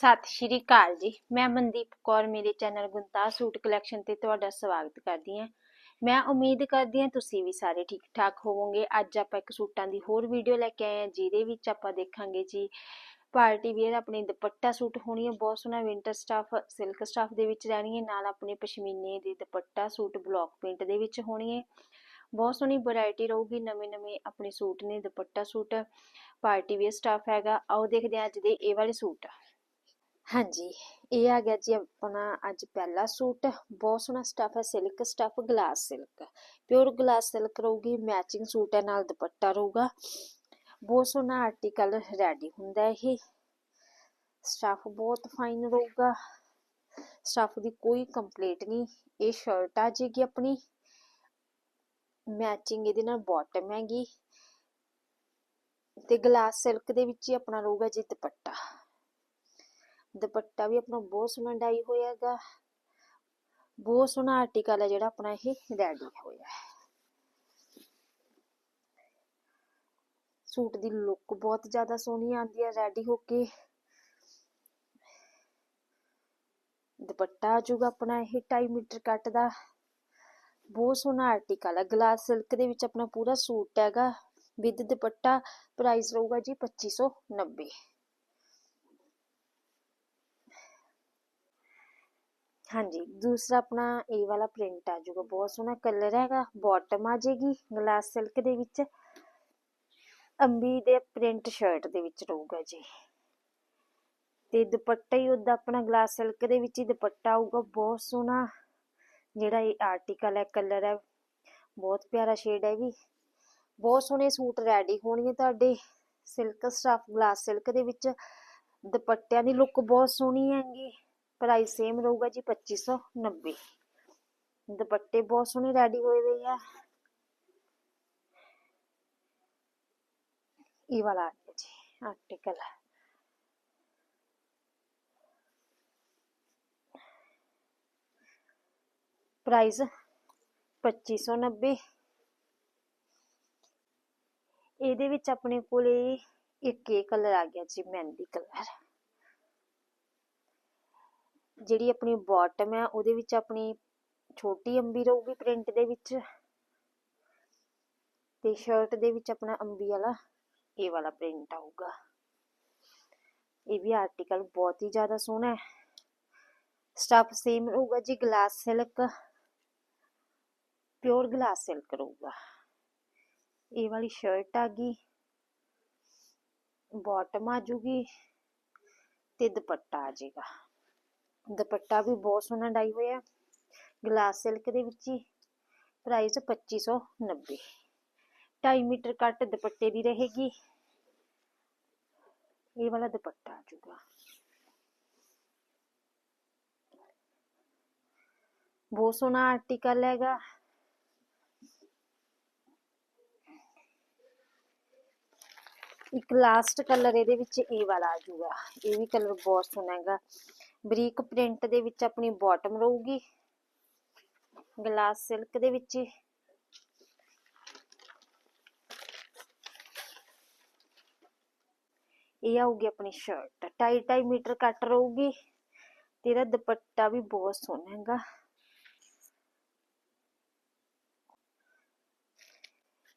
ਸਤਿ ਸ਼੍ਰੀ ਅਕਾਲ ਜੀ। ਮੈਂ ਮਨਦੀਪ ਕੌਰ, ਮੇਰੇ ਚੈਨਲ ਗੁੰਤਾ ਸੂਟ ਕਲੈਕਸ਼ਨ ਤੇ ਤੁਹਾਡਾ ਸਵਾਗਤ ਕਰਦੀ ਹਾਂ। ਮੈਂ ਉਮੀਦ ਕਰਦੀ ਹਾਂ ਤੁਸੀਂ ਵੀ ਸਾਰੇ ਠੀਕ ਠਾਕ ਹੋਵੋਗੇ। ਅੱਜ ਆਪਾਂ ਇੱਕ ਸੂਟਾਂ ਦੀ ਹੋਰ ਵੀਡੀਓ ਲੈ ਕੇ ਆਏ ਹਾਂ, ਜਿਹਦੇ ਵਿੱਚ ਆਪਾਂ ਦੇਖਾਂਗੇ ਜੀ, ਪਾਰਟੀ ਵੇਅਰ ਆਪਣੀ ਦੁਪੱਟਾ ਸੂਟ ਹੋਣੀ ਹੈ, ਬਹੁਤ ਸੋਹਣਾ ਵਿੰਟਰ ਸਟਾਫ ਸਿਲਕ ਸਟਾਫ ਦੇ ਵਿੱਚ ਰਹਿਣੀ ਹੈ, ਨਾਲ ਆਪਣੇ ਪਸ਼ਮੀਨੇ ਦੇ ਦੁਪੱਟਾ ਸੂਟ ਬਲੌਕ ਪ੍ਰਿੰਟ ਦੇ ਵਿੱਚ ਹੋਣੀ ਹੈ। ਬਹੁਤ ਸੋਹਣੀ ਵੈਰਾਈਟੀ ਰਹੂਗੀ ਨਵੇਂ ਨਵੇਂ ਆਪਣੇ ਸੂਟ ਨੇ ਦੁਪੱਟਾ ਸੂਟ, ਪਾਰਟੀ ਵੇਅਰ ਸਟਾਫ ਹੈਗਾ। ਆਓ ਦੇਖਦੇ ਹਾਂ ਅੱਜ ਦੇ ਇਹ ਵਾਲੇ ਸੂਟ। ਹਾਂਜੀ, ਇਹ ਆ ਗਿਆ ਜੀ ਆਪਣਾ ਅੱਜ ਪਹਿਲਾ ਸੂਟ। ਬਹੁਤ ਸੋਹਣਾ ਸਟਫ ਹੈ silk stuff glass silk pure glass silk ਰਹੂਗੀ ਮੈਚਿੰਗ ਸੂਟ ਹੈ, ਨਾਲ ਦੁਪੱਟਾ ਰਹੂਗਾ। ਬਹੁਤ ਸੋਹਣਾ ਆਰਟੀਕਲ ਰੈਡੀ ਹੁੰਦਾ ਇਹ। ਸਟਫ ਬਹੁਤ ਫਾਈਨ ਰਹੂਗਾ। ਸਟਫ ਦੀ ਕੋਈ ਕੰਪਲੀਟ ਨਹੀਂ। ਇਹ ਸ਼ਰਟ ਆ ਜੇਗੀ ਆਪਣੀ। ਮੈਚਿੰਗ ਇਹਦੇ ਨਾਲ ਬਾਟਮ ਹੈਗੀ। ਤੇ ਗਲਾਸ ਸਿਲਕ ਦੇ ਵਿੱਚ ਹੀ ਆਪਣਾ ਰਹੂਗਾ ਜੀ ਦੁਪੱਟਾ। ਦੁਪੱਟਾ ਵੀ ਆਪਣਾ ਬਹੁਤ ਸੋਹਣਾ ਡਾਈ ਹੋਇਆ ਬਹੁਤ ਸੋਹਣਾ ਆਰਟੀਕਲ ਹੈ ਜਿਹੜਾ ਆਪਣਾ ਇਹ ਰੈਡੀ ਹੋਇਆ। ਹੈ ਸੂਟ ਦੀ ਲੁੱਕ ਬਹੁਤ ਜ਼ਿਆਦਾ ਸੋਹਣੀ ਆਉਂਦੀ ਹੈ ਰੈਡੀ ਹੋ ਕੇ। ਦੁਪੱਟਾ ਆ ਜਾਊਗਾ ਆਪਣਾ ਇਹ 2.5 ਮੀਟਰ ਕੱਟ ਦਾ। ਬਹੁਤ ਸੋਹਣਾ ਆਰਟੀਕਲ ਹੈ ਗਲਾਸ ਸਿਲਕ ਦੇ ਵਿੱਚ ਆਪਣਾ ਪੂਰਾ ਸੂਟ ਹੈਗਾ। ਵਿਦ ਦੁਪੱਟਾ ਪ੍ਰਾਈਸ ਰਹੂਗਾ ਜੀ 2590 ਹਾਂਜੀ, ਦੂਸਰਾ ਆਪਣਾ ਇਹ ਵਾਲਾ ਪ੍ਰਿੰਟ ਆ ਜਾਊਗਾ ਬਹੁਤ ਸੋਹਣਾ ਕਲਰ ਹੈਗਾ ਬਾਟਮ ਆ ਜਾਏਗੀ ਗਲਾਸ ਸਿਲਕ ਦੇ ਵਿੱਚ। ਅੰਬੀ ਦੇ ਪ੍ਰਿੰਟ ਸ਼ਰਟ ਦੇ ਵਿੱਚ ਰਹੂਗਾ ਜੀ। ਤੇ ਦੁਪੱਟਾ ਹੀ ਉਹਦਾ ਆਪਣਾ ਗਲਾਸ ਸਿਲਕ ਦੇ ਵਿੱਚ ਹੀ ਦੁਪੱਟਾ ਆਊਗਾ, ਬਹੁਤ ਸੋਹਣਾ। ਜਿਹੜਾ ਇਹ ਆਰਟੀਕਲ ਹੈ ਕਲਰ ਹੈ, ਬਹੁਤ ਪਿਆਰਾ ਸ਼ੇਡ ਹੈ ਵੀ। ਬਹੁਤ ਸੋਹਣੇ ਸੂਟ ਰੈਡੀ ਹੋਣਗੇ ਤੁਹਾਡੇ ਸਿਲਕ ਸਟਾਫ ਗਲਾਸ ਸਿਲਕ ਦੇ ਵਿੱਚ। ਦੁਪੱਟਿਆਂ ਦੀ ਲੁੱਕ ਬਹੁਤ ਸੋਹਣੀ ਹੈਗੀ। ਪ੍ਰਾਈਸ ਸੇਮ ਰਹੂਗਾ ਜੀ 2590 ਦੁਪੱਟੇ ਬਹੁਤ ਸੋਹਣੇ ਰੈਡੀ ਹੋਏ ਹੋਏ ਆ। ਇਹ ਵਾਲਾ ਆ ਗਿਆ ਜੀ ਆਰਟੀਕਲ ਪ੍ਰਾਈਸ 2590 ਇਹਦੇ ਵਿੱਚ ਆਪਣੇ ਕੋਲੇ ਇੱਕ ਇਹ ਕਲਰ ਆ ਗਿਆ ਜੀ, ਮਹਿੰਦੀ ਕਲਰ ਜਿਹੜੀ ਆਪਣੀ ਬਾਟਮ ਹੈ, ਉਹਦੇ ਵਿੱਚ ਆਪਣੀ ਛੋਟੀ ਅੰਬੀ ਰਹੂਗੀ ਪ੍ਰਿੰਟ ਦੇ ਵਿੱਚ ਤੇ ਸ਼ਰਟ ਦੇ ਵਿੱਚ ਆਪਣਾ ਅੰਬੀ ਵਾਲਾ ਇਹ ਵਾਲਾ ਪ੍ਰਿੰਟ ਆਊਗਾ। ਇਹ ਵੀ ਆਰਟੀਕਲ ਬਹੁਤ ਹੀ ਜ਼ਿਆਦਾ ਸੋਹਣਾ ਹੈ। ਸਟਫ ਸੇਮ ਰਹੂਗਾ ਜੀ glass silk pure glass silk ਰਹੂਗਾ। ਇਹ ਵਾਲੀ ਸ਼ਰਟ ਆ ਗਈ ਬਾਟਮ ਆ ਜੂਗੀ ਤੇ ਦੁਪੱਟਾ ਆ ਜਾਏਗਾ ਦੁਪੱਟਾ ਵੀ ਬਹੁਤ ਸੋਹਣਾ ਡਾਈ ਹੋਇਆ। ਗਲਾਸ ਸਿਲਕ ਦੇ ਵਿੱਚ ਹੀ। ਪ੍ਰਾਈਸ 2590 2.5 ਮੀਟਰ ਕੱਟ ਦੁਪੱਟੇ ਦੀ ਰਹੇਗੀ। ਇਹ ਵਾਲਾ ਦੁਪੱਟਾ ਆ ਜਾਊਗਾ ਬਹੁਤ ਸੋਹਣਾ ਆਰਟੀਕਲ ਹੈਗਾ। ਇੱਕ ਲਾਸਟ ਕਲਰ ਇਹਦੇ ਵਿੱਚ ਇਹ ਵਾਲਾ ਆ ਜਾਊਗਾ ਇਹ ਵੀ ਕਲਰ ਬਹੁਤ ਸੋਹਣਾ ਹੈਗਾ। ਬਰੀਕ ਪ੍ਰਿੰਟ ਦੇ ਵਿੱਚ ਆਪਣੀ ਬਾਟਮ ਰਹੂਗੀ, ਗਲਾਸ ਸਿਲਕ ਦੇ ਵਿੱਚ ਇਹ ਆਊਗੀ ਆਪਣੀ ਸ਼ਰਟ 2.5 ਮੀਟਰ ਕੱਟ ਰਹੂਗੀ ਤੇ ਇਹਦਾ ਦੁਪੱਟਾ ਵੀ ਬਹੁਤ ਸੋਹਣਾ ਹੈਗਾ।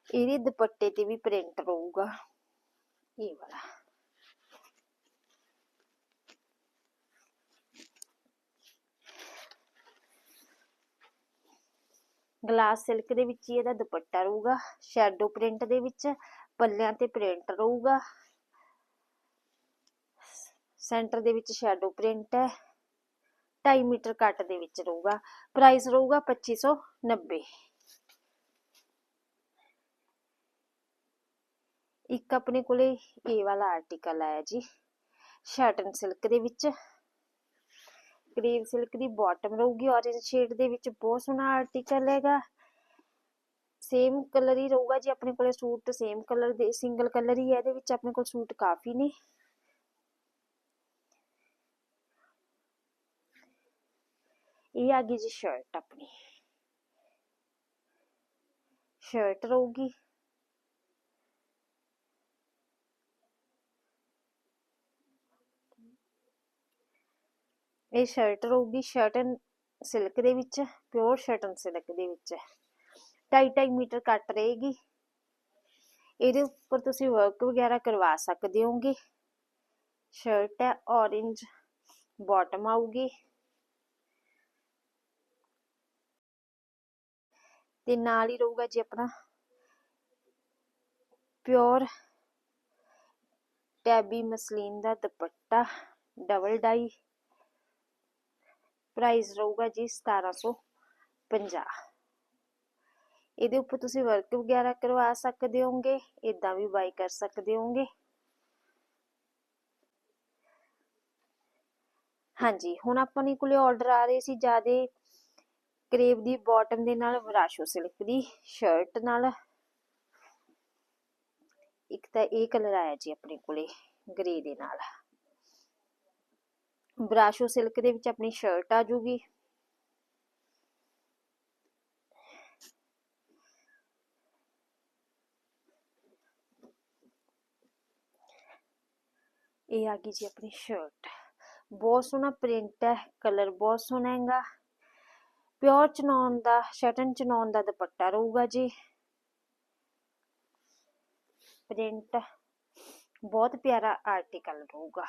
ਇਹਦੇ ਦੁਪੱਟੇ ਤੇ ਵੀ ਪ੍ਰਿੰਟ ਰਹੂਗਾ, ਇਹ ਵਾਲਾ। ਗਲਾਸ ਸਿਲਕ ਦੇ ਵਿੱਚ ਹੀ ਇਹਦਾ ਦੁਪੱਟਾ ਰਹੂਗਾ ਸ਼ੈਡੋ ਪ੍ਰਿੰਟ ਦੇ ਵਿੱਚ ਪੱਲਿਆਂ ਤੇ ਪ੍ਰਿੰਟ ਰਹੂਗਾ। ਸੈਂਟਰ ਦੇ ਵਿੱਚ ਸ਼ੈਡੋ ਪ੍ਰਿੰਟ ਹੈ 2.5 ਮੀਟਰ ਕੱਟ ਦੇ ਵਿੱਚ ਰਹੂਗਾ। ਪ੍ਰਾਈਸ ਰਹੂਗਾ 2590 ਇੱਕ ਆਪਣੇ ਕੋਲੇ ਇਹ ਵਾਲਾ ਆਰਟੀਕਲ ਆਇਆ ਜੀ ਸ਼ਾਟਨ ਸਿਲਕ ਦੇ ਵਿੱਚ। ਕਰੀਮ ਸਿਲਕ ਦੀ ਬਾਟਮ ਰਹੂਗੀ ਔਰੇਂਜ ਸ਼ੇਡ ਦੇ ਵਿੱਚ ਬਹੁਤ ਸੋਹਣਾ ਆਰਟੀਕਲ ਹੈਗਾ। ਸੇਮ ਕਲਰ ਹੀ ਰਹੂਗਾ ਜੀ, ਆਪਣੇ ਕੋਲੇ ਸੂਟ ਸੇਮ ਕਲਰ ਦੇ ਸਿੰਗਲ ਕਲਰ ਹੀ ਹੈ, ਇਹਦੇ ਵਿੱਚ ਆਪਣੇ ਕੋਲ ਸੂਟ ਕਾਫੀ ਨੇ। ਇਹ ਆ ਗਈ ਜੀ ਸ਼ਰਟ ਆਪਣੀ। ਸ਼ਰਟ ਰਹੂਗੀ। ਇਹ ਸ਼ਰਟ ਰਹੂਗੀ ਸ਼ਰਟਨ ਸਿਲਕ ਦੇ ਵਿੱਚ ਪਿਓਰ ਸ਼ਰਟਨ ਸਿਲਕ ਦੇ ਵਿੱਚ। 2.5 ਮੀਟਰ ਕੱਟ ਰਹੇਗੀ। ਇਹਦੇ ਉੱਪਰ ਤੁਸੀਂ ਵਰਕ ਵਗੈਰਾ ਕਰਵਾ ਸਕਦੇ ਹੋਗੇ ਸ਼ਰਟ ਹੈ, orange ਬਾਟਮ ਆਊਗੀ। ਤੇ ਨਾਲ ਹੀ ਰਹੂਗਾ ਜੀ ਆਪਣਾ ਪਿਓਰ ਟੈਬੀ ਮਸਲੀਨ ਦਾ ਦੁਪੱਟਾ ਡਬਲ ਡਾਈ ਪ੍ਰਾਈਸ ਰਹੂਗਾ ਜੀ 1750 ਇਹਦੇ ਉੱਪਰ ਤੁਸੀਂ ਵਰਕ ਵਗੈਰਾ ਕਰਵਾ ਸਕਦੇ ਹੋਗੇ ਇਦਾਂ ਵੀ ਬਾਈ ਕਰ ਸਕਦੇ ਹੋਗੇ ਹਾਂਜੀ, ਹੁਣ ਆਪਾਂ ਨੇ ਕੋਲੇ ਆਰਡਰ ਆ ਰਹੇ ਸੀ ਜਿਆਦੇ ਕਰੇਬ ਦੀ ਬਾਟਮ ਦੇ ਨਾਲ ਵਰਾਸ਼ੋ ਸਿਲਕ ਦੀ ਸ਼ਰਟ ਨਾਲ। ਇੱਕ ਤਾਂ ਇਹ ਕਲਰ ਆਇਆ ਜੀ ਆਪਣੇ ਕੋਲੇ ਗ੍ਰੇ ਦੇ ਨਾਲ। ਬਰਾਸ਼ੋ ਸਿਲਕ ਦੇ ਵਿੱਚ ਆਪਣੀ ਸ਼ਰਟ ਆ ਜੂਗੀ। ਇਹ ਆ ਗਈ ਜੀ ਆਪਣੀ ਸ਼ਰਟ ਬਹੁਤ ਸੋਹਣਾ ਪ੍ਰਿੰਟ ਹੈ ਕਲਰ ਬਹੁਤ ਸੋਹਣਾ ਹੈਗਾ। ਪਿਓਰ ਚਨੌਨ ਦਾ ਸ਼ਟਨ ਚਨੌਨ ਦਾ ਦੁਪੱਟਾ ਰਹੂਗਾ ਜੀ। ਪ੍ਰਿੰਟ ਬਹੁਤ ਪਿਆਰਾ ਆਰਟੀਕਲ ਰਹੂਗਾ।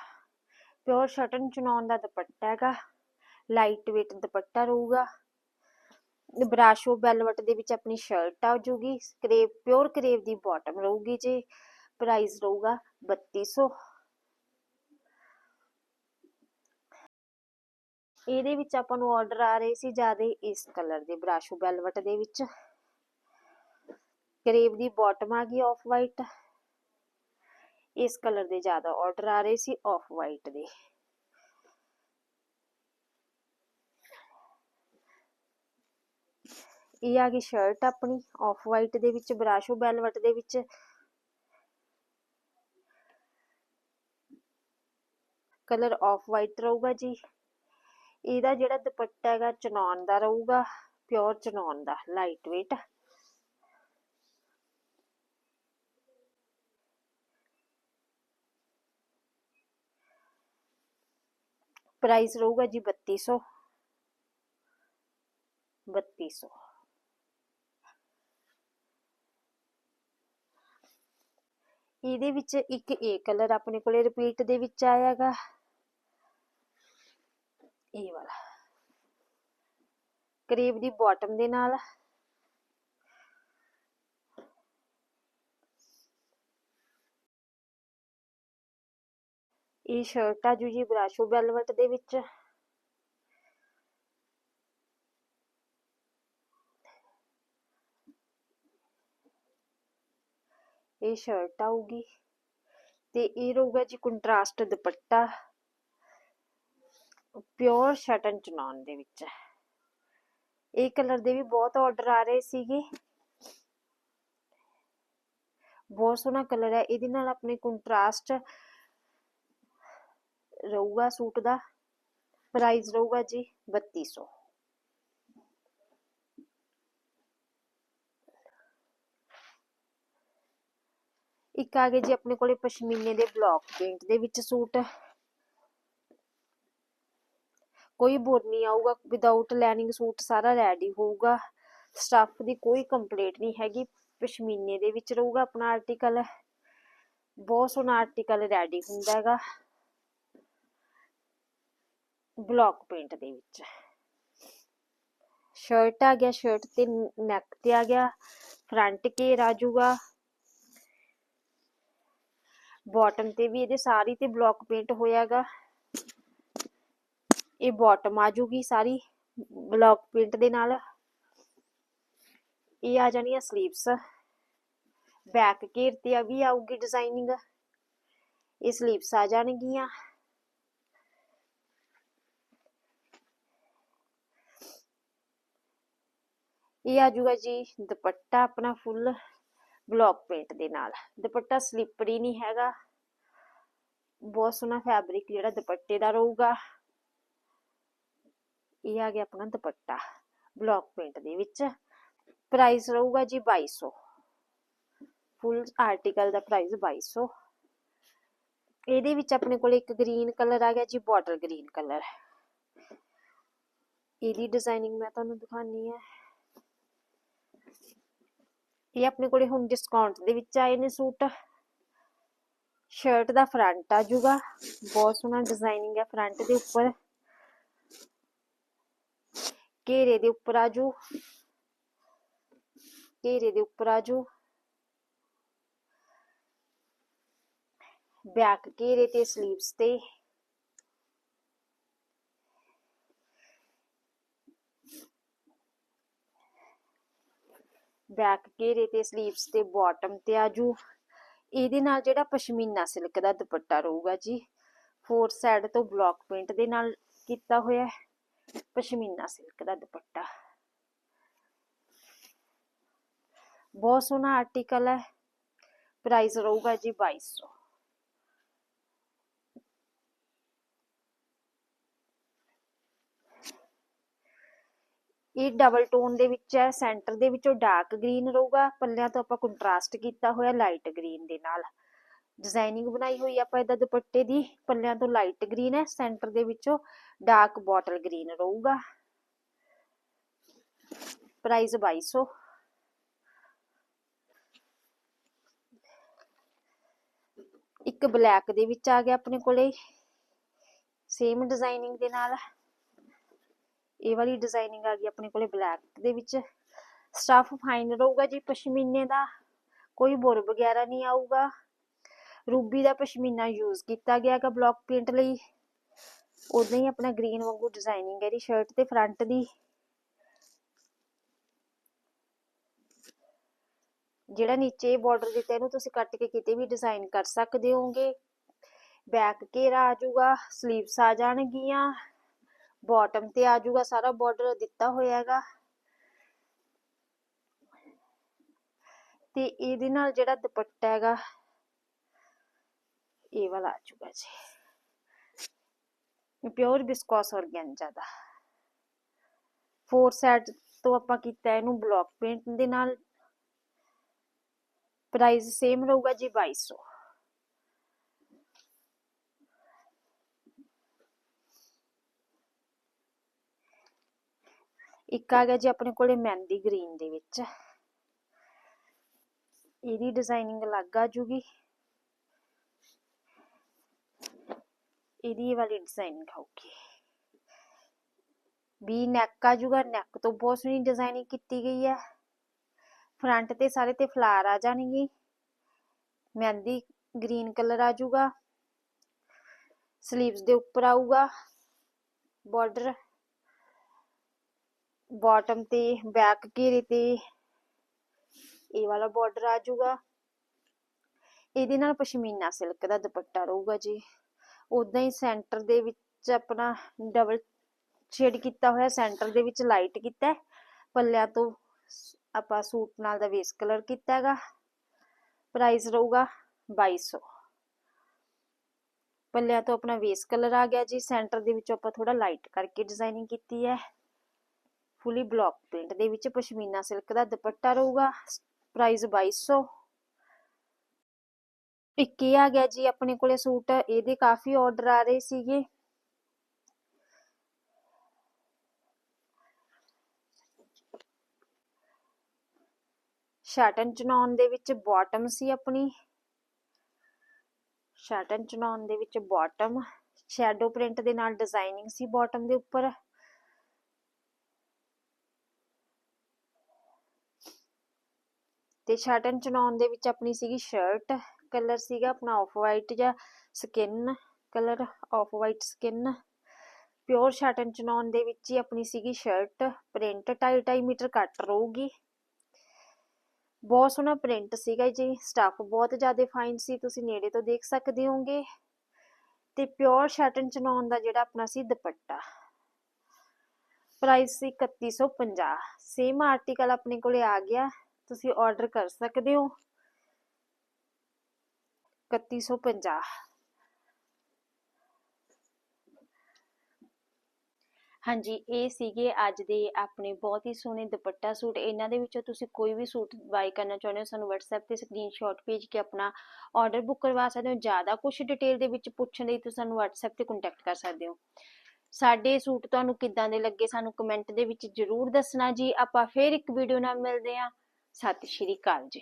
ਪਿਓਰ ਸ਼ਟਨ ਚਨੌਨ ਦਾ ਦੁਪੱਟਾ ਹੈਗਾ ਲਾਈਟ weight ਦੁਪੱਟਾ ਰਹੂਗਾ। ਬਰਾਸ਼ੋ ਵੈਲਵਟ ਦੇ ਵਿੱਚ ਆਪਣੀ ਸ਼ਰਟ ਆ ਜੂਗੀ ਕਰੇਵ ਪਿਓਰ ਕਰੇਵ ਦੀ ਬਾਟਮ ਰਹੂਗੀ ਜੀ ਪ੍ਰਾਈਸ ਰਹੂਗਾ 3200 ਇਹਦੇ ਵਿੱਚ ਆਪਾਂ ਨੂੰ ਆਰਡਰ ਆ ਰਹੇ ਸੀ ਜ਼ਿਆਦਾ ਇਸ ਕਲਰ ਦੇ ਬਰਾਸ਼ੋ ਬੈਲਵਟ ਦੇ ਵਿੱਚ। ਕਰੇਵ ਦੀ ਬਾਟਮ ਆ ਗਈ ਆਫ ਵਾਈਟ ਇਸ ਕਲਰ ਦੇ ਜ਼ਿਆਦਾ ਆਰਡਰ ਆ ਰਹੇ ਸੀ ਆਫ ਵਾਈਟ ਦੇ। ਇਹ ਆ ਗਈ ਸ਼ਰਟ ਆਪਣੀ ਆਫ ਵਾਈਟ ਦੇ ਵਿੱਚ, ਬਰਾਸ਼ੋ ਬੈਲਵਟ ਦੇ ਵਿੱਚ। ਕਲਰ ਆਫ ਵਾਈਟ ਰਹੂਗਾ ਜੀ। ਇਹਦਾ ਜਿਹੜਾ ਦੁਪੱਟਾ ਹੈਗਾ, ਚਨੌਨ ਦਾ ਰਹੂਗਾ ਪਿਓਰ ਚਨੌਨ ਦਾ ਲਾਈਟ weight ਪ੍ਰਾਈਸ ਰਹੂਗਾ ਜੀ 3200 3200 ਇਹਦੇ ਵਿੱਚ ਇੱਕ ਇਹ ਕਲਰ ਆਪਣੇ ਕੋਲੇ ਰਿਪੀਟ ਦੇ ਵਿੱਚ ਆਇਆਗਾ। ਇਹ ਵਾਲਾ। ਕਰੀਬ ਦੀ ਬਾਟਮ ਦੇ ਨਾਲ। ਇਹ ਸ਼ਰਟ ਆ ਜੂ ਜੀ ਬਰਾਸ਼ੋ ਵੈਲਵਟ ਦੇ ਵਿੱਚ। ਇਹ ਸ਼ਰਟ ਆਊਗੀ ਤੇ ਇਹ ਰਹੂਗਾ ਜੀ ਕੰਟਰਾਸਟ ਦੁਪੱਟਾ। ਪਿਓਰ ਸ਼ਟਨ ਚਨੌਨ ਦੇ ਵਿੱਚ। ਇਹ ਕਲਰ ਦੇ ਵੀ ਬਹੁਤ ਆਰਡਰ ਆ ਰਹੇ ਸੀਗੇ। ਬਹੁਤ ਸੋਹਣਾ ਕਲਰ ਹੈ। ਇਹਦੇ ਨਾਲ ਆਪਣੇ ਕੰਟਰਾਸਟ ਰਹੂਗਾ ਸੂਟ ਦਾ। ਪ੍ਰਾਈਸ ਰਹੂਗਾ ਜੀ 3200 ਇੱਕ ਆ ਗਏ ਜੀ ਆਪਣੇ ਕੋਲੇ ਪਸ਼ਮੀਨੇ ਦੇ ਬਲੌਕ ਪ੍ਰਿੰਟ ਦੇ ਵਿੱਚ ਸੂਟ। ਕੋਈ ਬੋਰ ਨਹੀਂ ਆਊਗਾ ਵਿਦਆਊਟ ਲੈਨਿੰਗ ਸੂਟ ਸਾਰਾ ਰੈਡੀ ਹੋਊਗਾ। ਸਟਾਫ਼ ਦੀ ਕੋਈ ਕੰਪਲੀਟ ਨਹੀਂ ਹੈਗੀ, ਪਸ਼ਮੀਨੇ ਦੇ ਵਿੱਚ ਰਹੂਗਾ ਆਪਣਾ ਆਰਟੀਕਲ ਬਹੁਤ ਸੋਹਣਾ ਆਰਟੀਕਲ ਰੈਡੀ ਹੁੰਦਾ ਹੈਗਾ। ਬਲੌਕ ਪੇਂਟ ਦੇ ਵਿੱਚ। ਸ਼ਰਟ ਆ ਗਿਆ, ਸ਼ਰਟ ਤੇ ਨੈਕ ਤੇ ਆ ਗਿਆ, ਫਰੰਟ ਘੇਰ ਆ। ਬਾਟਮ ਤੇ ਵੀ ਇਹਦੇ ਸਾਰੀ ਤੇ ਬਲੌਕ ਪੇਂਟ ਹੋਇਆਗਾ ਇਹ ਬਾਟਮ ਆ ਜੂਗੀ ਸਾਰੀ ਬਲੌਕ ਪ੍ਰਿੰਟ ਦੇ ਨਾਲ। ਇਹ ਆ ਜਾਣੀਆਂ ਸਲੀਵਸ। ਬੈਕ ਘੇਰ ਤੇ ਆ ਵੀ ਆਊਗੀ ਡਿਜ਼ਾਈਨਿੰਗ ਇਹ ਸਲੀਵਸ ਆ ਜਾਣਗੀਆਂ। ਇਹ ਆ ਜੂਗਾ ਜੀ ਦੁਪੱਟਾ ਆਪਣਾ ਫੁੱਲ ਬਲੌਕ ਪ੍ਰਿੰਟ ਦੇ ਨਾਲ। ਦੁਪੱਟਾ ਸਲਿਪਰੀ ਨਹੀਂ ਹੈਗਾ। ਬਹੁਤ ਸੋਹਣਾ ਫੈਬਰਿਕ ਜਿਹੜਾ ਦੁਪੱਟੇ ਦਾ ਰਹੂਗਾ। ਇਹ ਆ ਗਿਆ ਆਪਣਾ ਦੁਪੱਟਾ ਬਲੌਕ ਪ੍ਰਿੰਟ ਦੇ ਵਿੱਚ। ਪ੍ਰਾਈਸ ਰਹੂਗਾ ਜੀ 2200 ਫੁੱਲ ਆਰਟੀਕਲ ਦਾ ਪ੍ਰਾਈਸ 2200 ਇਹਦੇ ਵਿੱਚ ਆਪਣੇ ਕੋਲ ਇੱਕ ਗ੍ਰੀਨ ਕਲਰ ਆ ਗਿਆ ਜੀ ਬਾਟਲ ਗ੍ਰੀਨ ਕਲਰ ਇਹਦੀ ਡਿਜ਼ਾਈਨਿੰਗ ਮੈਂ ਤੁਹਾਨੂੰ ਦਿਖਾਣੀ ਹੈ ਇਹ ਆਪਣੇ ਕੋਲੇ ਹੁਣ ਡਿਸਕਾਊਂਟ ਦੇ ਵਿੱਚ ਆਏ ਨੇ ਸੂਟ। ਸ਼ਰਟ ਦਾ ਫਰੰਟ ਆ ਜਾਊਗਾ ਬਹੁਤ ਸੋਹਣਾ ਡਿਜ਼ਾਈਨਿੰਗ ਹੈ ਫਰੰਟ ਦੇ ਉੱਪਰ। ਘੇਰੇ ਦੇ ਉੱਪਰ ਆਜੂ ਘੇਰੇ ਦੇ ਉੱਪਰ ਆਜੂ ਬੈਕ ਘੇਰੇ ਤੇ ਸਲੀਵਸ ਤੇ। ਬੈਕ ਘੇਰੇ ਤੇ ਸਲੀਵਸ ਤੇ ਬਾਟਮ ਤੇ ਆਜੂ। ਇਹਦੇ ਨਾਲ ਜਿਹੜਾ ਪਸ਼ਮੀਨਾ ਸਿਲਕ ਦਾ ਦੁਪੱਟਾ ਰਹੂਗਾ ਜੀ ਫੋਰ ਸਾਈਡ ਤੋਂ ਬਲੌਕ ਪ੍ਰਿੰਟ ਦੇ ਨਾਲ ਕੀਤਾ ਹੋਇਆ ਪਸ਼ਮੀਨਾ ਸਿਲਕ ਦਾ ਦੁਪੱਟਾ। ਬਹੁਤ ਸੋਹਣਾ ਆਰਟੀਕਲ ਹੈ ਪ੍ਰਾਈਸ ਰਹੂਗਾ ਜੀ 2200 ਇਹ ਡਬਲ ਟੋਨ ਦੇ ਵਿੱਚ ਹੈ ਸੈਂਟਰ ਦੇ ਵਿੱਚੋਂ ਡਾਰਕ ਗ੍ਰੀਨ ਰਹੂਗਾ, ਪੱਲਿਆਂ ਤੋਂ ਆਪਾਂ ਕੰਟਰਾਸਟ ਕੀਤਾ ਹੋਇਆ ਲਾਈਟ ਗ੍ਰੀਨ ਦੇ ਨਾਲ। ਡਿਜ਼ਾਈਨਿੰਗ ਬਣਾਈ ਹੋਈ ਆਪਾਂ ਇਹਦਾ ਦੁਪੱਟੇ ਦੀ, ਪੱਲਿਆਂ ਤੋਂ ਲਾਈਟ ਗ੍ਰੀਨ ਹੈ ਸੈਂਟਰ ਦੇ ਵਿੱਚੋਂ ਡਾਰਕ ਬੋਟਲ ਗ੍ਰੀਨ ਰਹੂਗਾ। ਪ੍ਰਾਈਸ 2200 ਇੱਕ ਬਲੈਕ ਦੇ ਵਿੱਚ ਆ ਗਿਆ ਆਪਣੇ ਕੋਲੇ। ਸੇਮ ਡਿਜ਼ਾਈਨਿੰਗ ਦੇ ਨਾਲ। ਇਹ ਵਾਲੀ ਡਿਜ਼ਾਈਨਿੰਗ ਆ ਗਈ ਆਪਣੇ ਕੋਲੇ ਬਲੈਕ ਦੇ ਵਿੱਚ। ਸਟਫ ਫਾਈਨ ਰਹੂਗਾ ਜੀ ਪਸ਼ਮੀਨੇ ਦਾ, ਕੋਈ ਬੁਰ ਵਗੈਰਾ ਨਹੀਂ ਆਊਗਾ। ਰੂਬੀ ਦਾ ਪਸ਼ਮੀਨਾ ਯੂਜ਼ ਕੀਤਾ ਗਿਆ ਹੈਗਾ ਬਲੌਕ ਪ੍ਰਿੰਟ ਲਈ। ਉਦਾਂ ਹੀ ਆਪਣਾ ਗ੍ਰੀਨ ਵਾਂਗੂ ਡਿਜ਼ਾਈਨਿੰਗ ਹੈ ਇਹਦੀ ਸ਼ਰਟ ਤੇ ਫਰੰਟ ਦੀ। ਜਿਹੜਾ ਨੀਚੇ ਬਾਰਡਰ ਦਿੱਤਾ ਇਹਨੂੰ ਤੁਸੀਂ ਕੱਟ ਕੇ ਕਿਤੇ ਵੀ ਡਿਜ਼ਾਈਨ ਕਰ ਸਕਦੇ ਹੋਗੇ ਬੈਕ ਘੇਰਾ ਆ ਜਾਊਗਾ ਸਲੀਵਸ ਆ ਜਾਣਗੀਆਂ। ਬਾਟਮ ਤੇ ਆ ਜਾਊਗਾ, ਸਾਰਾ ਬਾਰਡਰ ਦਿੱਤਾ ਹੋਇਆ ਹੈਗਾ। ਤੇ ਇਹਦੇ ਨਾਲ ਜਿਹੜਾ ਦੁਪੱਟਾ ਹੈਗਾ, ਇਹ ਵਾਲਾ ਆ ਜਾਊਗਾ ਜੀ। ਪਿਓਰ ਬਿਸਕੋਸ ਔਰਗੈਂਜਾ ਦਾ ਫੋਰ ਸੈਟ ਤੋਂ ਆਪਾਂ ਕੀਤਾ ਇਹਨੂੰ ਬਲੌਕ ਪ੍ਰਿੰਟ ਦੇ ਨਾਲ। ਪ੍ਰਾਈਸ ਸੇਮ ਰਹੂਗਾ ਜੀ 2200 ਇੱਕ ਆ ਗਿਆ ਜੀ ਆਪਣੇ ਕੋਲੇ ਮਹਿੰਦੀ ਗ੍ਰੀਨ ਦੇ ਵਿੱਚ। ਇਹਦੀ ਡਿਜ਼ਾਈਨਿੰਗ ਅਲੱਗ ਆ ਜੂਗੀ। ਇਹਦੀ ਵਾਲੀ ਡਿਜ਼ਾਈਨਿੰਗ ਹੋਊਗੀ ਵੀ ਨੈਕ ਆ ਜੂਗਾ ਨੈਕ ਤੋਂ ਬਹੁਤ ਸੋਹਣੀ ਡਿਜ਼ਾਈਨਿੰਗ ਕੀਤੀ ਗਈ ਹੈ ਫਰੰਟ ਤੇ ਸਾਰੇ ਤੇ ਫਲਾਰ ਆ ਜਾਣਗੇ। ਮਹਿੰਦੀ ਗ੍ਰੀਨ ਕਲਰ ਆ ਜਾਊਗਾ ਸਲੀਵਸ ਦੇ ਉੱਪਰ ਆਊਗਾ। ਬਾਰਡਰ ਬਾਟਮ ਤੇ ਬੈਕ ਘੇਰੇ ਤੇ ਇਹ ਵਾਲਾ ਬਾਰਡਰ ਆ ਜਾਊਗਾ। ਇਹਦੇ ਨਾਲ ਪਸ਼ਮੀਨਾ ਸਿਲਕ ਦਾ ਦੁਪੱਟਾ ਰਹੂਗਾ ਜੀ। ਉਦਾਂ ਹੀ ਸੈਂਟਰ ਦੇ ਵਿੱਚ ਆਪਣਾ ਡਬਲ ਸ਼ੇਡ ਕੀਤਾ ਹੋਇਆ ਸੈਂਟਰ ਦੇ ਵਿੱਚ ਲਾਈਟ ਕੀਤਾ ਪੱਲਿਆਂ ਤੋਂ ਆਪਾਂ ਸੂਟ ਨਾਲ ਦਾ ਵੇਸ ਕਲਰ ਕੀਤਾ ਹੈਗਾ। ਪ੍ਰਾਈਸ ਰਹੂਗਾ 2200 ਪੱਲਿਆਂ ਤੋਂ ਆਪਣਾ ਵੇਸ ਕਲਰ ਆ ਗਿਆ ਜੀ। ਸੈਂਟਰ ਦੇ ਵਿੱਚ ਆਪਾਂ ਥੋੜਾ ਲਾਈਟ ਕਰਕੇ ਡਿਜ਼ਾਈਨਿੰਗ ਕੀਤੀ ਹੈ। ਫੁੱਲੀ ਬਲੌਕ ਪ੍ਰਿੰਟ ਦੇ ਵਿੱਚ ਪਸ਼ਮੀਨਾ ਸਿਲਕ ਦਾ ਦੁਪੱਟਾ ਰਹੂਗਾ। ਪ੍ਰਾਈਸ 2200 ਇੱਕ ਇਹ ਆ ਗਿਆ ਜੀ, ਆਪਣੇ ਕੋਲੇ ਸੂਟ। ਇਹਦੇ ਕਾਫੀ ਆਰਡਰ ਆ ਰਹੇ ਸੀਗੇ। ਸ਼ਾਟਨ ਚਨੌਨ ਦੇ ਵਿੱਚ ਬਾਟਮ ਸੀ ਆਪਣੀ। ਸ਼ਾਟਨ ਚਨੌਨ ਦੇ ਵਿੱਚ ਬਾਟਮ ਸ਼ੈਡੋ ਪ੍ਰਿੰਟ ਦੇ ਨਾਲ ਡਿਜ਼ਾਈਨਿੰਗ ਸੀ ਬਾਟਮ ਦੇ ਉੱਪਰ। ਤੇ ਸ਼ਾਟਨ ਚਨੌਨ ਦੇ ਵਿੱਚ ਆਪਣੀ ਸੀਗੀ ਸ਼ਰਟ ਕਲਰ ਸੀਗਾ ਆਪਣਾ ਆਫ ਵਾਈਟ ਜਾਂ skin colour off white skin pure satin chinon ਦੇ ਵਿੱਚ ਹੀ ਆਪਣੀ ਸੀਗੀ ਸ਼ਰਟ ਪ੍ਰਿੰਟ 2.5 ਮੀਟਰ ਕੱਟ ਰਹੂਗੀ। ਬਹੁਤ ਸੋਹਣਾ ਪ੍ਰਿੰਟ ਸੀਗਾ ਜੀ ਸਟਫ ਬਹੁਤ ਜ਼ਿਆਦਾ ਫਾਈਨ ਸੀ, ਤੁਸੀਂ ਨੇੜੇ ਤੋਂ ਦੇਖ ਸਕਦੇ ਹੋਗੇ ਤੇ ਪਿਓਰ ਸ਼ਾਟਨ ਚਨੌਨ ਦਾ ਜਿਹੜਾ ਆਪਣਾ ਸੀ ਦੁਪੱਟਾ ਪ੍ਰਾਈਸ ਸੀ 3150 ਸੇਮ ਆਰਟੀਕਲ ਆਪਣੇ ਕੋਲੇ ਆ ਗਿਆ। ਤੁਸੀਂ ਆਰਡਰ ਕਰ ਸਕਦੇ ਹੋ। 3150 ਹਾਂਜੀ, ਇਹ ਸੀਗੇ ਅੱਜ ਦੇ ਆਪਣੇ ਬਹੁਤ ਹੀ ਸੋਹਣੇ ਦੁਪੱਟਾ ਸੂਟ। ਇਹਨਾਂ ਦੇ ਵਿੱਚੋਂ ਤੁਸੀਂ ਕੋਈ ਵੀ ਸੂਟ ਬਾਈ ਕਰਨਾ ਚਾਹੁੰਦੇ ਹੋ, ਸਾਨੂੰ WhatsApp ਤੇ ਸਕਰੀਨਸ਼ਾਟ ਭੇਜ ਕੇ ਆਪਣਾ ਆਰਡਰ ਬੁੱਕ ਕਰਵਾ ਸਕਦੇ ਹੋ। ਜ਼ਿਆਦਾ ਕੁਝ ਡਿਟੇਲ ਦੇ ਵਿੱਚ ਪੁੱਛਣ ਲਈ ਤੁਸੀਂ ਸਾਨੂੰ WhatsApp ਤੇ ਕੰਟੈਕਟ ਕਰ ਸਕਦੇ ਹੋ। ਸਾਡੇ ਸੂਟ ਤੁਹਾਨੂੰ ਕਿੱਦਾਂ ਦੇ ਲੱਗੇ ਸਾਨੂੰ ਕਮੈਂਟ ਦੇ ਵਿੱਚ ਜਰੂਰ ਦੱਸਣਾ ਜੀ। ਆਪਾਂ ਫੇਰ ਇੱਕ ਵੀਡੀਓ ਨਾਲ ਮਿਲਦੇ ਹਾਂ। ਸਤਿ ਸ਼੍ਰੀ ਅਕਾਲ ਜੀ।